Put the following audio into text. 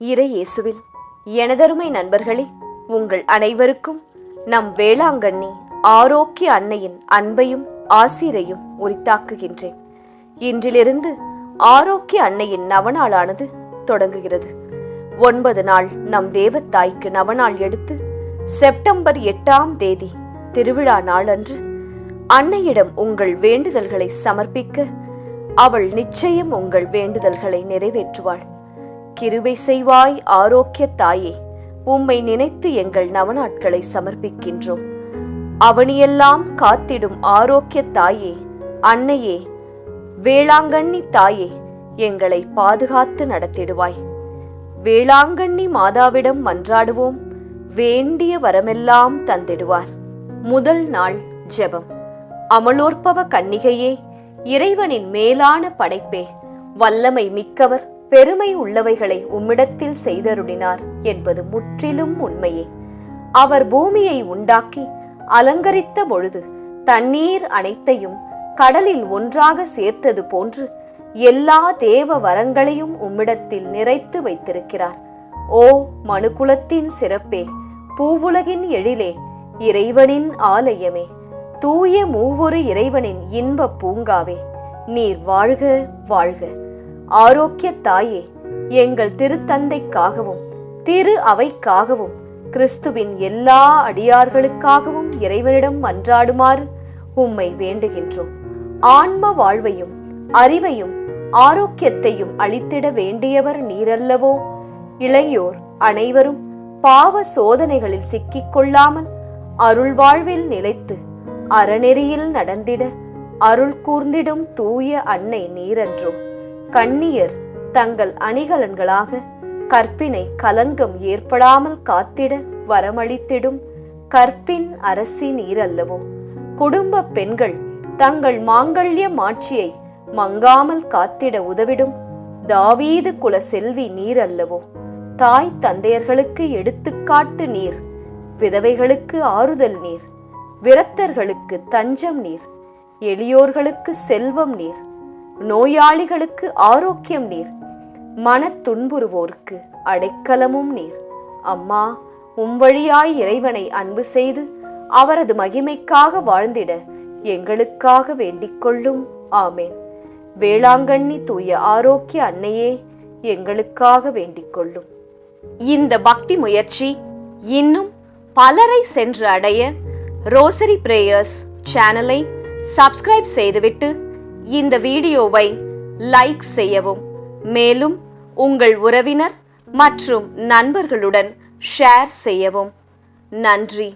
இறையேசுவில் எனதருமை நண்பர்களே உங்கள் அனைவருக்கும் நம் வேளாங்கண்ணி ஆரோக்கிய அன்னையின் அன்பையும் ஆசிரையும் உரித்தாக்குகின்றேன். இன்றிலிருந்து ஆரோக்கிய அன்னையின் நவநாளானது தொடங்குகிறது. ஒன்பது நாள் நம் தேவத்தாய்க்கு நவநாள் எடுத்து செப்டம்பர் எட்டாம் தேதி திருவிழா நாளன்று அன்னையிடம் உங்கள் வேண்டுதல்களை சமர்ப்பிக்க அவள் நிச்சயம் உங்கள் வேண்டுதல்களை நிறைவேற்றுவாள். கிருபை செய்வாய் ஆரோக்கிய தாயே. உம்மை நினைத்து எங்கள் நவநாட்களை சமர்ப்பிக்கின்றோம். அவனியெல்லாம் காத்திடும் ஆரோக்கிய தாயே. அன்னையே வேளாங்கண்ணி தாயே எங்களை பாதுகாத்து நடத்திடுவாய். வேளாங்கண்ணி மாதாவிடம் மன்றாடுவோம். வேண்டிய வரமெல்லாம் தந்திடுவார். முதல் நாள் ஜெபம். அமலோற்பவ கன்னிகையே இறைவனின் மேலான படைப்பே. வல்லமை மிக்கவர் பெருமை உள்ளவைகளை உம்மிடத்தில் செய்தருளினார் என்பது முற்றிலும் உண்மையே. அவர் பூமியை உண்டாக்கி அலங்கரித்த பொழுது தண்ணீர் அனைத்தையும் கடலில் ஒன்றாக சேர்த்தது போன்று எல்லா தேவ வரங்களையும் உம்மிடத்தில் நிறைத்து வைத்திருக்கிறார். ஓ மனுகுலத்தின் சிறப்பே பூவுலகின் எழிலே இறைவனின் ஆலயமே தூய மூவொரு இறைவனின் இன்ப பூங்காவே நீர் வாழ்க வாழ்க. ஆரோக்கிய தாயே எங்கள் திருத்தந்தைக்காகவும் திரு அவைக்காகவும் கிறிஸ்துவின் எல்லா அடியார்களுக்காகவும் இறைவனிடம் மன்றாடுமாறு உம்மை வேண்டுகின்றோம். ஆன்ம வாழ்வையும் அறிவையும் ஆரோக்கியத்தையும் அளித்திட வேண்டியவர் நீரல்லவோ? இளையோர் அனைவரும் பாவ சோதனைகளில் சிக்கிக் கொள்ளாமல் அருள் வாழ்வில் நிலைத்து அறநெறியில் நடந்திட அருள் கூர்ந்திடும் தூய அன்னை நீரன்றோ கண்ணியர் தங்கள் அணிகலன்களாக கற்பினை கலங்கம் ஏற்படாமல் காத்திட வரமளித்திடும் கற்பின் அரசி நீரல்லவோ? குடும்ப பெண்கள் தங்கள் மாங்கல்ய மாட்சியை மங்காமல் காத்திட உதவிடும் தாவீது குல செல்வி நீர் அல்லவோ தாய் தந்தையர்களுக்கு எடுத்துக்காட்டு நீர் விதவைகளுக்கு ஆறுதல் நீர் விரத்தர்களுக்கு தஞ்சம் நீர் எளியோர்களுக்கு செல்வம் நீர் நோயாளிகளுக்கு ஆரோக்கியம் நீர். மனத் துன்புறுவோருக்கு அடைக்கலமும் நீர். அம்மா உம் வழியாய் இறைவனை அன்பு செய்து அவரது மகிமைக்காக வாழ்ந்திட எங்களுக்காக வேண்டிக் கொள்ளும். ஆமேன். வேளாங்கண்ணி தூய ஆரோக்கிய அன்னையே எங்களுக்காக வேண்டிக் கொள்ளும். இந்த பக்தி முயற்சி இன்னும் பலரை சென்று அடைய ரோசரி பிரேயர்ஸ் சேனலை சப்ஸ்கிரைப் செய்துவிட்டு இந்த வீடியோவை லைக் செய்யவும். மேலும் உங்கள் உறவினர் மற்றும் நண்பர்களுடன் ஷேர் செய்யவும். நன்றி.